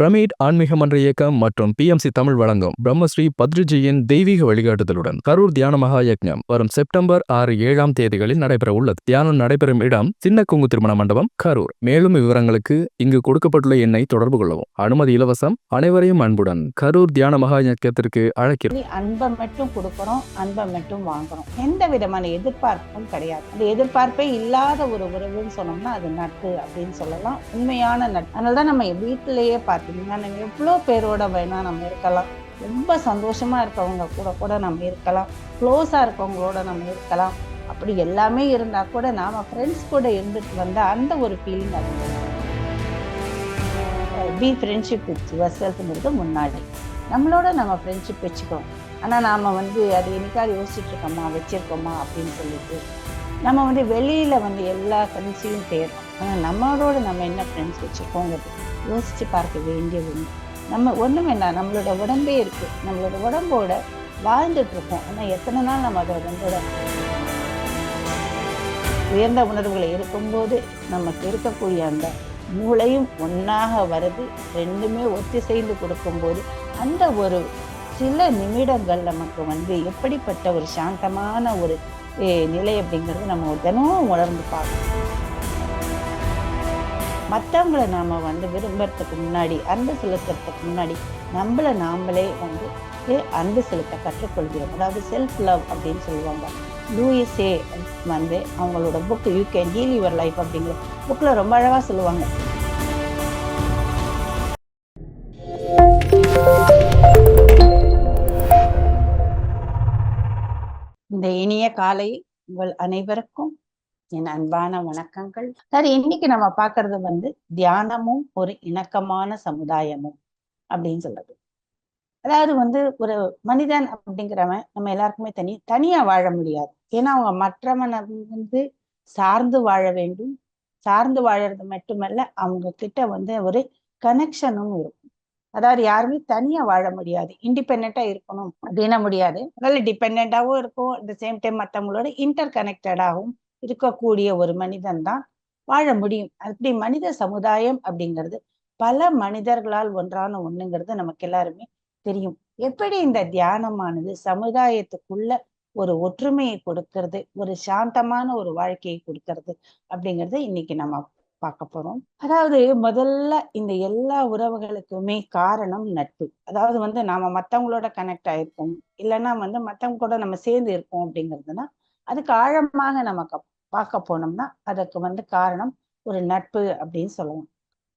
Pyramid ஆன்மீக மன்ற இயக்கம் மற்றும் பிஎம்சி தமிழ் வழங்கும் பிரம்மஸ்ரீ பத்ரிஜியின் தெய்வீக வழிகாட்டுதலுடன் கரூர் தியான மகா யக்ஞம் வரும் செப்டம்பர் ஆறு ஏழாம் தேதிகளில் நடைபெற உள்ளது தியானம் நடைபெறும் இடம் சின்ன குங்கு திருமண மண்டபம் கரூர். மேலும் விவரங்களுக்கு இங்கு கொடுக்கப்பட்டுள்ள எண்ணை தொடர்பு கொள்ளவும். அனுமதி இலவசம் அனைவரையும் அன்புடன் கரூர் தியான மகா யக்கத்திற்கு அழைக்கிறோம். அன்பை மட்டும் கொடுக்குறோம் அன்பை மட்டும் வாங்குறோம். எந்த விதமான எதிர்பார்ப்பும் கிடையாது. அந்த எதிர்பார்ப்பே இல்லாத ஒரு உறவுன்னு சொன்னோம்னா அது நட்பு அப்படின்னு சொல்லலாம். உண்மையான நட்பு. அதனால தான் நம்ம வீட்டிலேயே அப்படின்னா நம்ம எவ்வளோ பேரோட வேணால் நம்ம இருக்கலாம். ரொம்ப சந்தோஷமாக இருக்கவங்க கூட கூட நம்ம இருக்கலாம். க்ளோஸாக இருக்கவங்களோட நம்ம இருக்கலாம். அப்படி எல்லாமே இருந்தால் கூட நாம் ஃப்ரெண்ட்ஸ் கூட இருந்துட்டு வந்தால் அந்த ஒரு ஃபீலிங் அது. பி ஃப்ரெண்ட்ஷிப் வித் யுவர் செல்ஃப்ங்கிறது முன்னாடி. நம்மளோட நம்ம ஃப்ரெண்ட்ஷிப் வச்சுக்கிறோம் ஆனால் நாம் வந்து அது என்னைக்காவது யோசிச்சுட்டு இருக்கோமா வச்சுருக்கோமா அப்படின்னு சொல்லிட்டு. நம்ம வந்து வெளியில் வந்து எல்லா ஃப்ரெண்ட்ஸையும் தேடுறோம் ஆனால் நம்மளோட நம்ம என்ன ஃப்ரெண்ட்ஸ் வச்சுருக்கோங்கிறது. யோசித்து பார்க்க வேண்டிய ஒன்று நம்ம ஒன்றும் வேண்டாம் நம்மளோட உடம்பே இருக்குது நம்மளோட உடம்போட வாழ்ந்துட்டுருக்கோம். ஆனால் எத்தனை நாள் நம்ம அதை உடம்போட உயர்ந்த உணர்வுகளை இருக்கும்போது நமக்கு இருக்கக்கூடிய அந்த மூளையும் ஒன்றாக வருது. ரெண்டுமே ஒத்திசைந்து கொடுக்கும்போது அந்த ஒரு சில நிமிடங்கள் நமக்கு வந்து எப்படிப்பட்ட ஒரு சாந்தமான ஒரு நிலை அப்படிங்கிறது நம்ம தினமும் உணர்ந்து பார்க்கணும். மற்றவங்கள நாம் வந்து விரும்புறதுக்கு முன்னாடி அன்பு செலுத்துறதுக்கு முன்னாடி நம்மளை நாமளே வந்து அன்பு செலுத்த கற்றுக்கொள்கிறோம். அதாவது செல்ஃப் லவ் அப்படின்னு சொல்லுவாங்க. லூயிஸே வந்து அவங்களோட book you can heal your life அப்படிங்கிற புக்கில் ரொம்ப அழகாக சொல்லுவாங்க. இந்த இனிய காலை உங்கள் அனைவருக்கும் என் அன்பான வணக்கங்கள். சார் இன்னைக்கு நம்ம பாக்குறது வந்து தியானமும் ஒரு இணக்கமான சமுதாயமும் அப்படின்னு சொல்றது. அதாவது வந்து ஒரு மனிதன் அப்படிங்கிறவன் நம்ம எல்லாருக்குமே தனி தனியா வாழ முடியாது. ஏன்னா அவங்க மற்றவனை வந்து சார்ந்து வாழ வேண்டும். சார்ந்து வாழறது மட்டுமல்ல அவங்க கிட்ட வந்து ஒரு கனெக்ஷனும் இருக்கும். அதாவது யாருமே தனியா வாழ முடியாது. இண்டிபெண்டா இருக்கணும் அப்படின்னா முடியாது. அதனால டிபெண்டாவும் இருக்கும். அட் த சேம் டைம் மற்றவங்களோட இன்டர் கனெக்டடாகவும் இருக்கக்கூடிய ஒரு மனிதன் தான் வாழ முடியும். அப்படி மனித சமுதாயம் அப்படிங்கிறது பல மனிதர்களால் ஒன்றான ஒண்ணுங்கிறது நமக்கு எல்லாருமே தெரியும். எப்படி இந்த தியானமானது சமுதாயத்துக்குள்ள ஒரு ஒற்றுமையை கொடுக்கறது ஒரு சாந்தமான ஒரு வாழ்க்கையை கொடுக்கறது அப்படிங்கறத இன்னைக்கு நம்ம பார்க்க போறோம். அதாவது முதல்ல இந்த எல்லா உறவுகளுக்குமே காரணம் நட்பு. அதாவது வந்து நாம மத்தவங்களோட கனெக்ட் ஆயிருக்கோம் இல்லைன்னா வந்து மத்தவங்க கூட நம்ம சேர்ந்து இருக்கோம் அப்படிங்கிறதுனா அதுக்கு ஆழமாக நமக்கு பார்க்க போனோம்னா அதுக்கு வந்து காரணம் ஒரு நட்பு அப்படின்னு சொல்லுவோம்.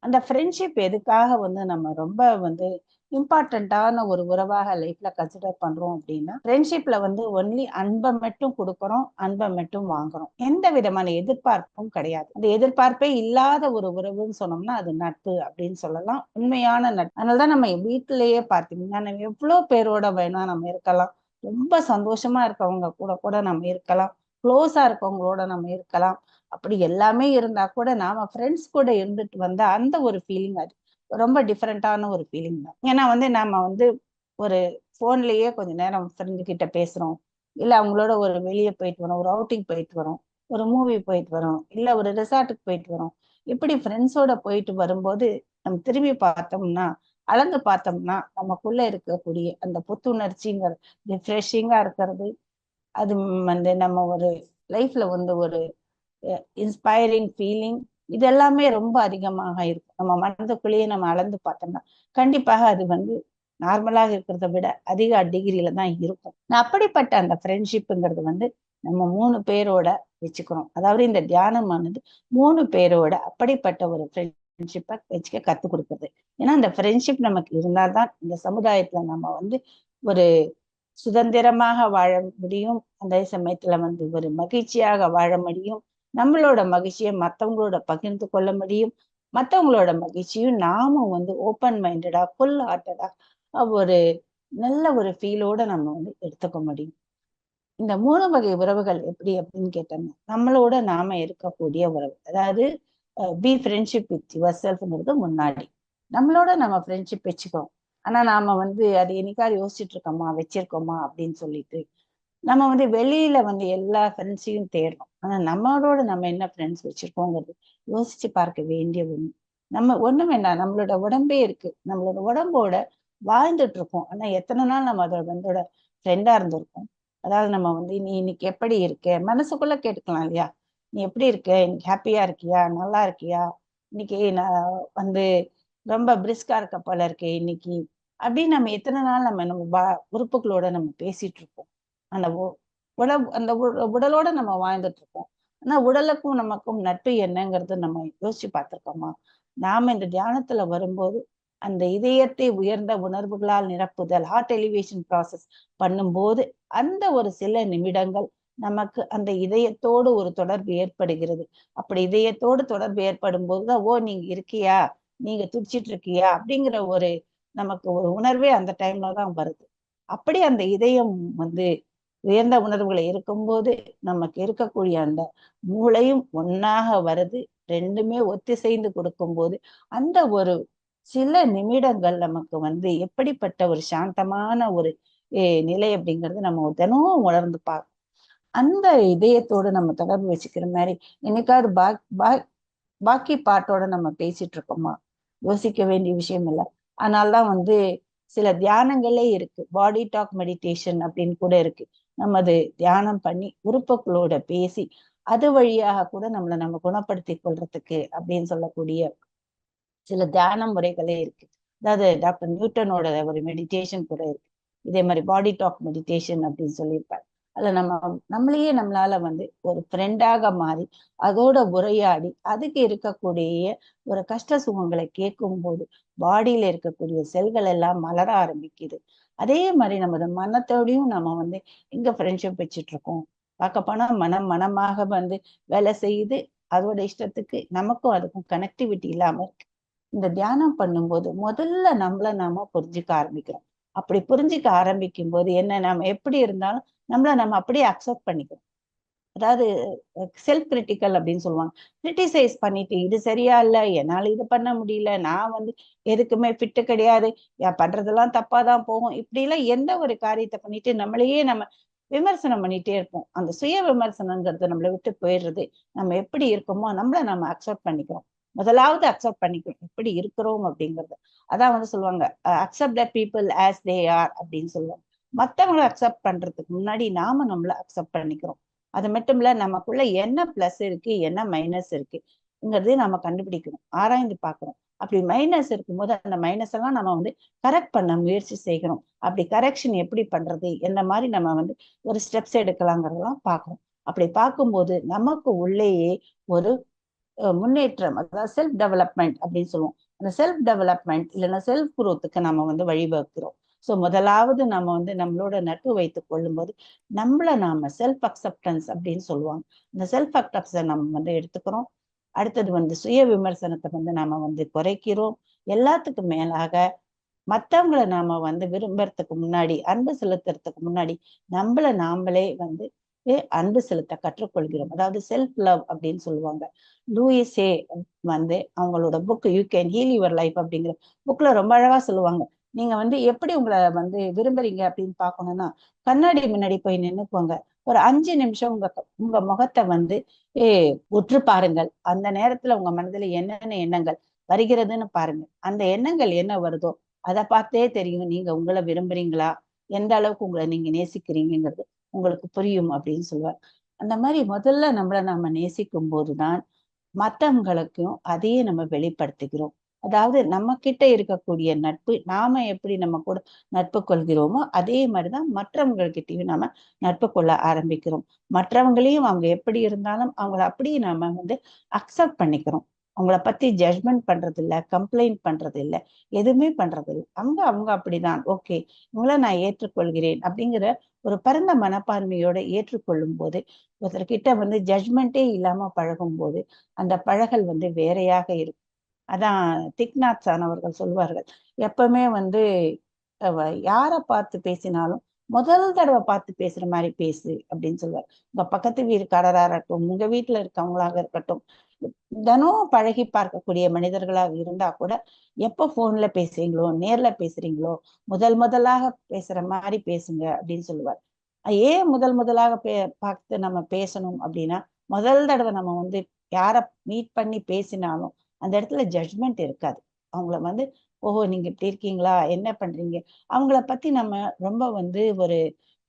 அந்த ஃப்ரெண்ட்ஷிப் எதுக்காக வந்து நம்ம ரொம்ப வந்து இம்பார்ட்டண்ட்டான ஒரு உறவாக லைஃப்ல கன்சிடர் பண்றோம் அப்படின்னா ஃப்ரெண்ட்ஷிப்ல வந்து ஒன்லி அன்பை மட்டும் கொடுக்குறோம் அன்பை மட்டும் வாங்குறோம். எந்த விதமான எதிர்பார்ப்பும் கிடையாது. அந்த எதிர்பார்ப்பே இல்லாத ஒரு உறவுன்னு சொன்னோம்னா அது நட்பு அப்படின்னு சொல்லலாம். உண்மையான நட்பு. அதனாலதான் நம்ம வீட்டிலேயே பார்த்தீங்கன்னா நம்ம எவ்வளோ பேரோட வேணா நம்ம இருக்கலாம். ரொம்ப சந்தோஷமா இருக்கவங்க கூட கூட நம்ம இருக்கலாம். க்ளோஸா இருக்கவங்களோட நம்ம இருக்கலாம். அப்படி எல்லாமே இருந்தா கூட நாம ஃப்ரெண்ட்ஸ் கூட இருந்துட்டு வந்தா அந்த ஒரு ஃபீலிங் அது. ரொம்ப டிஃப்ரெண்டான ஒரு ஃபீலிங் தான். ஏன்னா வந்து நாம வந்து ஒரு ஃபோன்லயே கொஞ்ச நேரம் ஃப்ரெண்டு கிட்ட பேசுறோம். இல்ல அவங்களோட ஒரு வெளியே போயிட்டு வரோம் ஒரு அவுட்டிங் போயிட்டு வரோம் ஒரு மூவி போயிட்டு வரோம் இல்ல ஒரு ரிசார்ட்டுக்கு போயிட்டு வரோம். இப்படி ஃப்ரெண்ட்ஸோட போயிட்டு வரும்போது நம்ம திரும்பி பார்த்தோம்னா அளந்து பார்த்தோம்னா நமக்குள்ள இருக்கக்கூடிய அந்த புத்துணர்ச்சிங்கிற ரிஃப்ரெஷிங்கா இருக்கிறது. அது வந்து நம்ம ஒரு லைஃப்ல வந்து ஒரு இன்ஸ்பைரிங் ஃபீலிங் இது எல்லாமே ரொம்ப அதிகமாக இருக்கும். நம்ம மனதுக்குள்ளேயே நம்ம அளந்து பார்த்தோம்னா கண்டிப்பாக அது வந்து நார்மலாக இருக்கிறத விட அதிக டிகிரியில தான் இருக்கும். அப்படிப்பட்ட அந்த ஃப்ரெண்ட்ஷிப்புங்கிறது வந்து நம்ம மூணு பேரோட வச்சுக்கிறோம். அதாவது இந்த தியானமானது மூணு பேரோட அப்படிப்பட்ட ஒரு ஃப்ரெண்ட்ஷிப்பை வச்சுக்க கற்றுக் கொடுக்குறது. ஏன்னா அந்த ஃப்ரெண்ட்ஷிப் நமக்கு இருந்தால்தான் இந்த சமுதாயத்துல நம்ம வந்து ஒரு சுதந்திரமாக வாழ முடியும். அந்த சமயத்துல வந்து ஒரு மகிழ்ச்சியாக வாழ முடியும். நம்மளோட மகிழ்ச்சியை மற்றவங்களோட பகிர்ந்து கொள்ள முடியும். மற்றவங்களோட மகிழ்ச்சியும் நாமும் வந்து ஓப்பன் மைண்டடா ஃபுல் ஹார்ட்டடா ஒரு நல்ல ஒரு ஃபீலோட நம்ம வந்து எடுத்துக்க முடியும். இந்த மூணு வகை உறவுகள் எப்படி அப்படின்னு கேட்டோம்னா நம்மளோட நாம இருக்கக்கூடிய உறவு. அதாவது பி ஃப்ரெண்ட்ஷிப் வித் யுவர் செல்ஃப்ங்கிறது முன்னாடி. நம்மளோட நம்ம ஃப்ரெண்ட்ஷிப் வச்சுக்கிறோம் ஆனா நாம வந்து அது என்னைக்காவது யோசிச்சுட்டு இருக்கோமா வச்சிருக்கோமா அப்படின்னு சொல்லிட்டு நம்ம வந்து வெளியில வந்து எல்லா ஃப்ரெண்ட்ஸையும் தேடுறோம் ஆனா நம்மளோட நம்ம என்ன ஃப்ரெண்ட்ஸ் வச்சிருக்கோங்கிறது யோசிச்சு பார்க்க வேண்டிய ஒண்ணு. நம்ம ஒண்ணும் வேண்டாம். நம்மளோட உடம்பே இருக்கு. நம்மளோட உடம்போட வாழ்ந்துட்டு இருக்கோம் ஆனா எத்தனை நாள் நம்ம அதோட வந்தோட ஃப்ரெண்டா இருந்திருக்கோம்? அதாவது நம்ம வந்து நீ இன்னைக்கு எப்படி இருக்க? மனசுக்குள்ள கேட்டுக்கலாம் இல்லையா? நீ எப்படி இருக்க? இன்னைக்கு ஹாப்பியா இருக்கியா? நல்லா இருக்கியா? இன்னைக்கு நான் வந்து ரொம்ப பிரிஸ்கா இருக்க போல இருக்கே இன்னைக்கு. அப்படின்னு நம்ம எத்தனை நாள் நம்ம நம்ம பா உறுப்புகளோட நம்ம பேசிட்டு இருப்போம். அந்த உ- உடல் அந்த உ- உடலோட நம்ம வாழ்ந்துட்டு இருக்கோம் ஆனா உடலுக்கும் நமக்கும் நட்பு என்னங்கிறது நம்ம யோசிச்சு பார்த்திருக்கோமா? நாம இந்த தியானத்துல வரும்போது அந்த இதயத்தை உயர்ந்த உணர்வுகளால் நிரப்புதல் ஹார்ட் எலிவேஷன் ப்ராசஸ் பண்ணும்போது அந்த ஒரு சில நிமிடங்கள் நமக்கு அந்த இதயத்தோடு ஒரு தொடர்பு ஏற்படுகிறது. அப்படி இதயத்தோடு தொடர்பு ஏற்படும் போதுதான் ஓ நீங்க இருக்கியா? நீங்க துடிச்சிட்டு இருக்கியா? அப்படிங்கிற ஒரு நமக்கு ஒரு உணர்வே அந்த டைம்ல தான் வருது. அப்படி அந்த இதயம் வந்து உயர்ந்த உணர்வுகளை இருக்கும்போது நமக்கு இருக்கக்கூடிய அந்த மூளையும் ஒன்னாக வருது. ரெண்டுமே ஒத்திசைந்து கொடுக்கும்போது அந்த ஒரு சில நிமிடங்கள் நமக்கு வந்து எப்படிப்பட்ட ஒரு சாந்தமான ஒரு நிலை அப்படிங்கிறது நம்ம தினமும் உணர்ந்து பார்க்கணும். அந்த இதயத்தோடு நம்ம தொடர்பு வச்சுக்கிற மாதிரி என்னைக்காவது பா பா- பாக்கி பாட்டோட நம்ம பேசிட்டு இருக்கோமா? யோசிக்க வேண்டிய விஷயம் இல்லை. அதனால்தான் வந்து சில தியானங்களே இருக்கு. பாடி டாக் மெடிடேஷன் அப்படின்னு கூட இருக்கு. நம்ம அது தியானம் பண்ணி உறுப்புகளோட பேசி அது வழியாக கூட நம்மளை நம்ம குணப்படுத்தி கொள்றதுக்கு அப்படின்னு சொல்லக்கூடிய சில தியான முறைகளே இருக்கு. அதாவது டாக்டர் நியூட்டனோட ஒரு மெடிடேஷன் கூட இருக்கு. இதே மாதிரி பாடி டாக் மெடிடேஷன் அப்படின்னு சொல்லியிருப்பாரு. அல்ல நம்ம நம்மளையே நம்மளால வந்து ஒரு ஃப்ரெண்டாக மாறி அதோட உரையாடி அதுக்கு இருக்கக்கூடிய ஒரு கஷ்ட சுகங்களை கேட்கும்போது பாடியில இருக்கக்கூடிய செல்கள் எல்லாம் மலர ஆரம்பிக்குது. அதே மாதிரி நம்ம மனத்தோடையும் நம்ம வந்து எங்க ஃப்ரெண்ட்ஷிப் வச்சுட்டு இருக்கோம் பார்க்க போனா மனம் மனமாக வந்து வேலை செய்யுது. அதோட இஷ்டத்துக்கு நமக்கும் அதுக்கும் கனெக்டிவிட்டி இல்லாம இருக்கு. இந்த தியானம் பண்ணும்போது முதல்ல நம்மள நாம புரிஞ்சுக்க ஆரம்பிக்கிறோம். அப்படி புரிஞ்சுக்க ஆரம்பிக்கும் போது என்ன நாம எப்படி இருந்தாலும் நம்மள நம்ம அப்படியே அக்செப்ட் பண்ணிக்கிறோம் அதாவது செல்ஃப் கிரிட்டிக்கல் அப்படின்னு சொல்லுவாங்க. கிரிட்டிசைஸ் பண்ணிட்டு இது சரியா இல்ல என்னால இது பண்ண முடியல நான் வந்து எதுக்குமே ஃபிட்டு கிடையாது யா- பண்றதெல்லாம் தப்பாதான் போகும். இப்படிலாம் எந்த ஒரு காரியத்தை பண்ணிட்டு நம்மளையே நம்ம விமர்சனம் பண்ணிட்டே இருப்போம். அந்த சுய விமர்சனங்கிறது நம்மளை விட்டு போயிடுறது. நம்ம எப்படி இருக்கோமோ நம்மள நம்ம அக்செப்ட் பண்ணிக்கிறோம். முதலாவது அக்செப்ட் பண்ணிக்கணும் எப்படி இருக்கிறோம் அப்படிங்கிறது. அதான் வந்து சொல்லுவாங்க accept the people as they are அப்படின்னு சொல்லுவாங்க. மற்றவங்களை அக்செப்ட் பண்றதுக்கு முன்னாடி நாம நம்மள அக்செப்ட் பண்ணிக்கிறோம். அது மட்டும் இல்ல நமக்குள்ள என்ன பிளஸ் இருக்கு என்ன மைனஸ் இருக்குங்கிறது நம்ம கண்டுபிடிக்கணும் ஆராய்ந்து பார்க்கணும். அப்படி மைனஸ் இருக்கும்போது அந்த மைனஸ் எல்லாம் நம்ம வந்து கரெக்ட் பண்ண முயற்சி செய்யணும். அப்படி கரெக்ஷன் எப்படி பண்றது எந்த மாதிரி நம்ம வந்து ஒரு ஸ்டெப்ஸ் எடுக்கலாங்கிறதெல்லாம் பார்க்கணும். அப்படி பார்க்கும்போது நமக்கு உள்ளேயே ஒரு முன்னேற்றம் அதாவது செல்ஃப் டெவலப்மெண்ட் அப்படின்னு சொல்லுவோம். அந்த செல்ஃப் டெவலப்மெண்ட் இல்லைன்னா செல்ஃப் குரோத்துக்கு நம்ம வந்து வழிவகுக்கிறோம். ஸோ முதலாவது நம்ம வந்து நம்மளோட நட்பு வைத்துக் கொள்ளும்போது நம்மள நாம செல்ஃப் அக்செப்டன்ஸ் அப்படின்னு சொல்லுவாங்க. இந்த செல்ஃப் அக்செப்டன்ஸை நம்ம வந்து எடுத்துக்கிறோம். அடுத்தது வந்து சுய விமர்சனத்தை வந்து நாம வந்து குறைக்கிறோம். எல்லாத்துக்கும் மேலாக மற்றவங்களை நாம வந்து விரும்புறதுக்கு முன்னாடி அன்பு செலுத்துறதுக்கு முன்னாடி நம்மள நாமளே வந்து அன்பு செலுத்த கற்றுக்கொள்கிறோம். அதாவது செல்ஃப் லவ் அப்படின்னு சொல்லுவாங்க. லூயிஸே வந்து அவங்களோட book you can heal your life அப்படிங்கிற புக்ல ரொம்ப அழகா சொல்லுவாங்க. நீங்க வந்து எப்படி உங்களை வந்து விரும்புறீங்க அப்படின்னு பாக்கணும்னா கண்ணாடி முன்னாடி போய் நின்னுக்கோங்க. ஒரு அஞ்சு நிமிஷம் உங்க உங்க முகத்தை வந்து ஏ உற்று பாருங்கள். அந்த நேரத்துல உங்க மனதுல என்னென்ன எண்ணங்கள் வருகிறதுன்னு பாருங்க. அந்த எண்ணங்கள் என்ன வருதோ அதை பார்த்தே தெரியும். நீங்க உங்களை விரும்புறீங்களா? எந்த அளவுக்கு உங்களை நீங்க நேசிக்கிறீங்கிறது உங்களுக்கு புரியும் அப்படின்னு சொல்லுவார் அந்த மாதிரி முதல்ல நம்மளை நம்ம நேசிக்கும் போதுதான் மத்தவங்களுக்கும் அதையே நம்ம வெளிப்படுத்திக்கிறோம் அதாவது நம்ம கிட்ட இருக்கக்கூடிய நட்பு நாம எப்படி நம்ம கூட நட்பு கொள்கிறோமோ அதே மாதிரிதான் மற்றவங்கள்கிட்டயும் நாம நட்பு கொள்ள ஆரம்பிக்கிறோம். மற்றவங்களையும் அவங்க எப்படி இருந்தாலும் அவங்கள அப்படியே நாம வந்து அக்செப்ட் பண்ணிக்கிறோம். அவங்கள பத்தி ஜட்ஜ்மெண்ட் பண்றது இல்ல கம்ப்ளைண்ட் பண்றது இல்ல எதுவுமே பண்றது இல்லை அவங்க அவங்க அப்படிதான் ஓகே இவங்கள நான் ஏற்றுக்கொள்கிறேன் அப்படிங்கிற ஒரு பரந்த மனப்பான்மையோட ஏற்றுக்கொள்ளும் போது ஒருத்தர்கிட்ட வந்து ஜட்ஜ்மெண்ட்டே இல்லாம பழகும் போது அந்த பழகல் வந்து வேறையாக இருக்கும். அதான் திக்நாத் சான் அவர்கள் சொல்வார்கள். எப்பவுமே வந்து யாரை பார்த்து பேசினாலும் முதல் தடவை பார்த்து பேசுற மாதிரி பேசு அப்படின்னு சொல்லுவார் உங்க பக்கத்து வீட்டுக்காரரா இருக்கட்டும் உங்க வீட்டுல இருக்கவங்களாக இருக்கட்டும் தினம் பழகி பார்க்கக்கூடிய மனிதர்களாக இருந்தா கூட எப்ப போன்ல பேசுறீங்களோ நேர்ல பேசுறீங்களோ முதல் முதலாக பேசுற மாதிரி பேசுங்க அப்படின்னு சொல்லுவார் ஏன் முதல் முதலாக பே பார்த்து நம்ம பேசணும் அப்படின்னா முதல் தடவை நம்ம வந்து யார மீட் பண்ணி பேசினாலும் அந்த இடத்துல ஜட்ஜ்மெண்ட் இருக்காது. அவங்கள வந்து ஓஹோ நீங்க இப்படி இருக்கீங்களா? என்ன பண்றீங்க? அவங்கள பத்தி நம்ம ரொம்ப வந்து ஒரு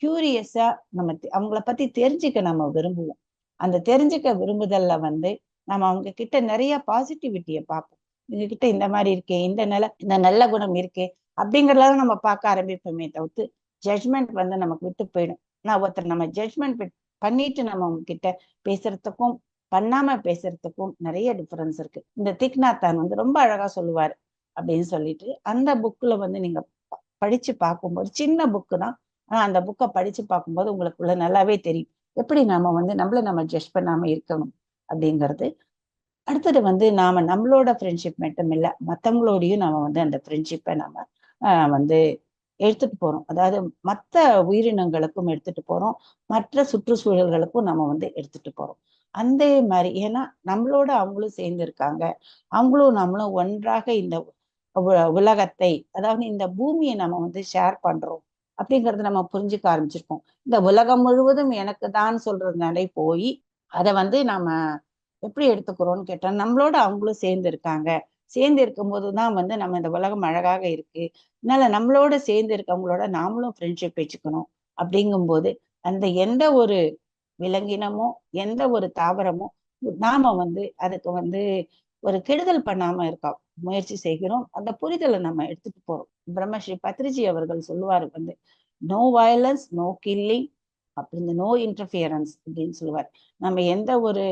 கியூரியஸா நம்ம அவங்கள பத்தி தெரிஞ்சுக்க நம்ம விரும்புவோம். அந்த தெரிஞ்சுக்க விரும்புதல்ல வந்து நம்ம அவங்க கிட்ட நிறைய பாசிட்டிவிட்டியை பார்ப்போம். இவங்க கிட்ட இந்த மாதிரி இருக்கே இந்த நில இந்த நல்ல குணம் இருக்கே அப்படிங்கறத நம்ம பார்க்க ஆரம்பிப்போமே தவிர்த்து ஜட்ஜ்மெண்ட் வந்து நமக்கு விட்டு போயிடும். நான் ஒருத்தர் நம்ம ஜட்ஜ்மெண்ட் பண்ணிட்டு நம்ம அவங்க கிட்ட பேசுறதுக்கும் பண்ணாம பேசுறதுக்கும் நிறைய டிஃபரன்ஸ் இருக்கு. இந்த திக்நாத்தான் வந்து ரொம்ப அழகா சொல்லுவார் அப்படின்னு சொல்லிட்டு அந்த புக்ல வந்து நீங்க படிச்சு பார்க்கும்போது சின்ன புக்கு தான் ஆனா அந்த புக்கை படிச்சு பார்க்கும்போது உங்களுக்குள்ள நல்லாவே தெரியும். எப்படி நாம வந்து நம்மள நம்ம ஜட்ஜ் பண்ணாம இருக்கணும் அப்படிங்கிறது. அடுத்தது வந்து நாம நம்மளோட ஃப்ரெண்ட்ஷிப் மட்டும் இல்ல மத்தவங்களோடயும் நாம வந்து அந்த ஃப்ரெண்ட்ஷிப்பை நாம ஆஹ் வந்து எடுத்துட்டு போறோம். அதாவது மற்ற உயிரினங்களுக்கும் எடுத்துட்டு போறோம். மற்ற சுற்றுச்சூழல்களுக்கும் நம்ம வந்து எடுத்துட்டு போறோம். அந்த மாதிரி ஏன்னா நம்மளோட அவங்களும் சேர்ந்துருக்காங்க. அவங்களும் நம்மளும் ஒன்றாக இந்த உலகத்தை அதாவது இந்த பூமியை நம்ம வந்து ஷேர் பண்றோம் அப்படிங்கறத நம்ம புரிஞ்சுக்க ஆரம்பிச்சிருக்கோம். இந்த உலகம் முழுவதும் எனக்கு தான் சொல்றதுனாலே நடை போய் அதை வந்து நாம எப்படி எடுத்துக்கிறோம்னு கேட்டா நம்மளோட அவங்களும் சேர்ந்து இருக்காங்க சேர்ந்து இருக்கும்போது தான் வந்து நம்ம இந்த உலகம் அழகாக இருக்கு. அதனால நம்மளோட சேர்ந்து இருக்கவங்களோட நாமளும் ஃப்ரெண்ட்ஷிப் வச்சுக்கணும். அப்படிங்கும்போது அந்த எந்த ஒரு விலங்கினமோ எந்த ஒரு தாவரமோ நாம வந்து அதுக்கு வந்து ஒரு கெடுதல் பண்ணாம இருக்கோம். முயற்சி செய்கிறோம். அந்த புரிதலை நம்ம எடுத்துட்டு போறோம். பிரம்மஸ்ரீ பத்ரிஜி அவர்கள் சொல்லுவாரு வந்து நோ வயலன்ஸ் நோ கில்லிங் அப்படி இந்த நோ இன்டர்ஃபியரன்ஸ் அப்படின்னு சொல்லுவார். நம்ம எந்த ஒரு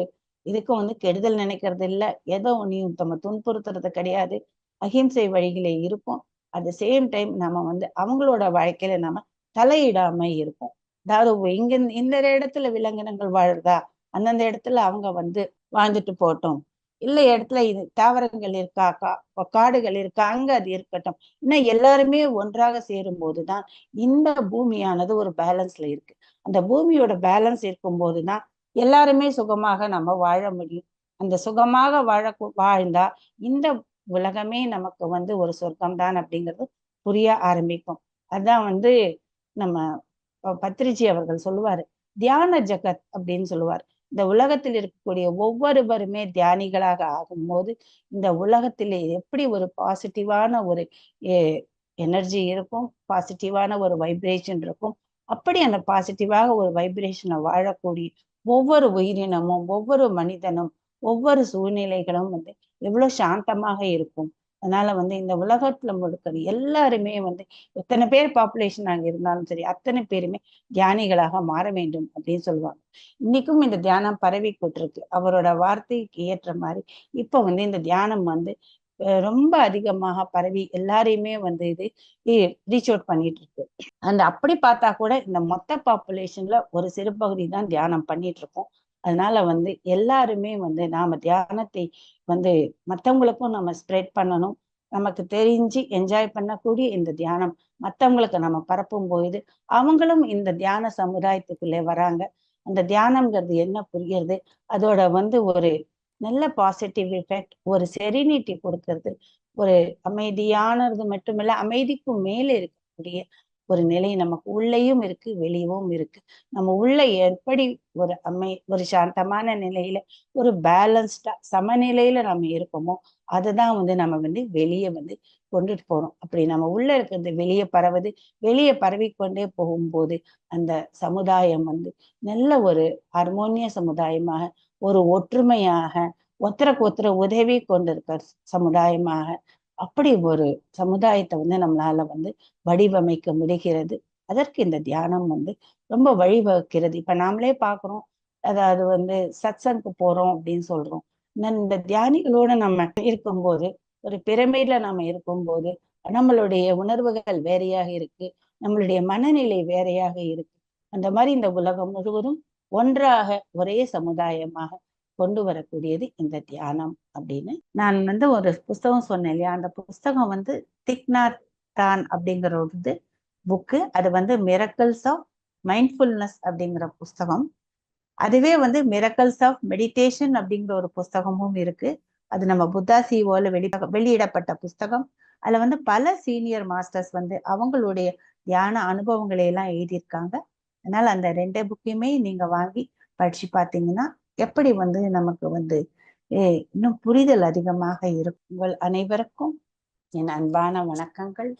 இதுக்கும் வந்து கெடுதல் நினைக்கிறது இல்லை. எதோ ஒன்றையும் நம்ம துன்புறுத்துறது கிடையாது. அஹிம்சை வழிகளே இருக்கும். அட் த சேம் டைம் நம்ம வந்து அவங்களோட வாழ்க்கையில நம்ம தலையிடாம இருப்போம். அதாவது இங்க இந்த இடத்துல விலங்கினங்கள் வாழுதா அந்தந்த இடத்துல அவங்க வந்து வாழ்ந்துட்டு போட்டோம் இல்ல இடத்துல இது தாவரங்கள் இருக்கா? கா காடுகள் இருக்கா? அங்க அது இருக்கட்டும். இன்னும் எல்லாருமே ஒன்றாக சேரும் போதுதான் இந்த பூமியானது ஒரு பேலன்ஸ்ல இருக்கு. அந்த பூமியோட பேலன்ஸ் இருக்கும் போதுதான் எல்லாருமே சுகமாக நம்ம வாழ முடியும். அந்த சுகமாக வாழ வாழ்ந்தா இந்த உலகமே நமக்கு வந்து ஒரு சொர்க்கம் தான் அப்படிங்கிறது புரிய ஆரம்பிக்கும். அதான் வந்து நம்ம பத்ரிஜி அவர்கள் சொல்லுவாரு. தியான ஜகத் அப்படின்னு சொல்லுவார். இந்த உலகத்தில் இருக்கக்கூடிய ஒவ்வொருவருமே தியானிகளாக ஆகும்போது இந்த உலகத்திலே எப்படி ஒரு பாசிட்டிவான ஒரு எனர்ஜி இருக்கும் பாசிட்டிவான ஒரு வைப்ரேஷன் இருக்கும் அப்படி அந்த பாசிட்டிவாக ஒரு வைப்ரேஷனை வாழக்கூடிய ஒவ்வொரு உயிரினமும் ஒவ்வொரு மனிதனும் ஒவ்வொரு சூழ்நிலைகளும் வந்து எவ்வளவு சாந்தமாக இருக்கும். அதனால வந்து இந்த உலகத்துல முழுக்க எல்லாருமே வந்து எத்தனை பேர் பாப்புலேஷன் அங்க இருந்தாலும் சரி அத்தனை பேருமே தியானிகளாக மாற வேண்டும் அப்படின்னு சொல்லுவாங்க. இன்னைக்கும் இந்த தியானம் பரவி கொண்டிருக்கு அவரோட வார்த்தைக்கு ஏற்ற மாதிரி இப்ப வந்து இந்த தியானம் வந்து ரொம்ப அதிகமாக பரவி எல்லாரையுமே வந்து இது ரீச் அவுட் பண்ணிட்டு இருக்கு. அந்த அப்படி பார்த்தா கூட இந்த மொத்த பாப்புலேஷன்ல ஒரு சிறு பகுதி தான் தியானம் பண்ணிட்டு இருக்கோம். அதனால வந்து எல்லாருமே வந்து நாம தியானத்தை வந்து மத்தவங்களுக்கும் நம்ம ஸ்ப்ரெட் பண்ணணும். நமக்கு தெரிஞ்சு என்ஜாய் பண்ணக்கூடிய இந்த தியானம் மத்தவங்களுக்கு நம்ம பரப்பும் போது அவங்களும் இந்த தியான சமுதாயத்துக்குள்ளே வராங்க. அந்த தியானம்ங்கிறது என்ன புரியுறது அதோட வந்து ஒரு நல்ல பாசிட்டிவ் எஃபெக்ட் ஒரு செரினிட்டி கொடுக்கறது ஒரு அமைதியானது மட்டுமில்ல அமைதிக்கும் மேலே இருக்கக்கூடிய ஒரு நிலை நமக்கு உள்ளேயும் இருக்கு வெளியவும் இருக்கு. நம்ம உள்ள எப்படி ஒரு அமை ஒரு சாந்தமான நிலையில ஒரு பேலன்ஸ்டா சமநிலையில நம்ம இருக்கோமோ அதுதான் வந்து நம்ம வந்து வெளியே வந்து கொண்டுட்டு போறோம். அப்படி நம்ம உள்ள இருக்கிறது வெளியே பரவுது வெளியே பரவிக்கொண்டே போகும்போது அந்த சமுதாயம் வந்து நல்ல ஒரு ஹார்மோனிய சமுதாயமாக ஒரு ஒற்றுமையாக ஒத்தரக்கு ஒத்தர உதவி கொண்டிருக்க சமுதாயமாக அப்படி ஒரு சமுதாயத்தை வந்து நம்மளால வந்து வடிவமைக்க முடிகிறது. அதற்கு இந்த தியானம் வந்து ரொம்ப வழிவகுக்கிறது. இப்ப நாமளே பாக்குறோம் அதாவது வந்து சத்சங்கு போறோம் அப்படின்னு சொல்றோம். இந்த தியானிகளோட நம்ம இருக்கும்போது ஒரு பிரமையில நாம இருக்கும்போது நம்மளுடைய உணர்வுகள் வேறையாக இருக்கு. நம்மளுடைய மனநிலை வேறையாக இருக்கு. அந்த மாதிரி இந்த உலகம் முழுவதும் ஒன்றாக ஒரே சமுதாயமாக கொண்டு வரக்கூடியது இந்த தியானம் அப்படின்னு. நான் வந்து ஒரு புஸ்தகம் சொன்னேன் இல்லையா? அந்த புஸ்தகம் வந்து திக்நாத் தான் அப்படிங்கிற ஒரு புக்கு. அது வந்து மிரக்கல்ஸ் ஆஃப் மைண்ட்ஃபுல்னஸ் அப்படிங்கிற புஸ்தகம். அதுவே வந்து மிரக்கல்ஸ் ஆஃப் மெடிடேஷன் அப்படிங்கிற ஒரு புஸ்தகமும் இருக்கு. அது நம்ம புத்தா சிஓல வெளி வெளியிடப்பட்ட புஸ்தகம். அதுல வந்து பல சீனியர் மாஸ்டர்ஸ் வந்து அவங்களுடைய தியான அனுபவங்களை எல்லாம் எழுதியிருக்காங்க. அதனால அந்த ரெண்டு புக்கையுமே நீங்க வாங்கி படிச்சு பார்த்தீங்கன்னா எப்படி வந்து நமக்கு வந்து ஏ, இன்னும் புரிதல் அதிகமாக இருக்கும் உங்கள் அனைவருக்கும் என் அன்பான வணக்கங்கள்.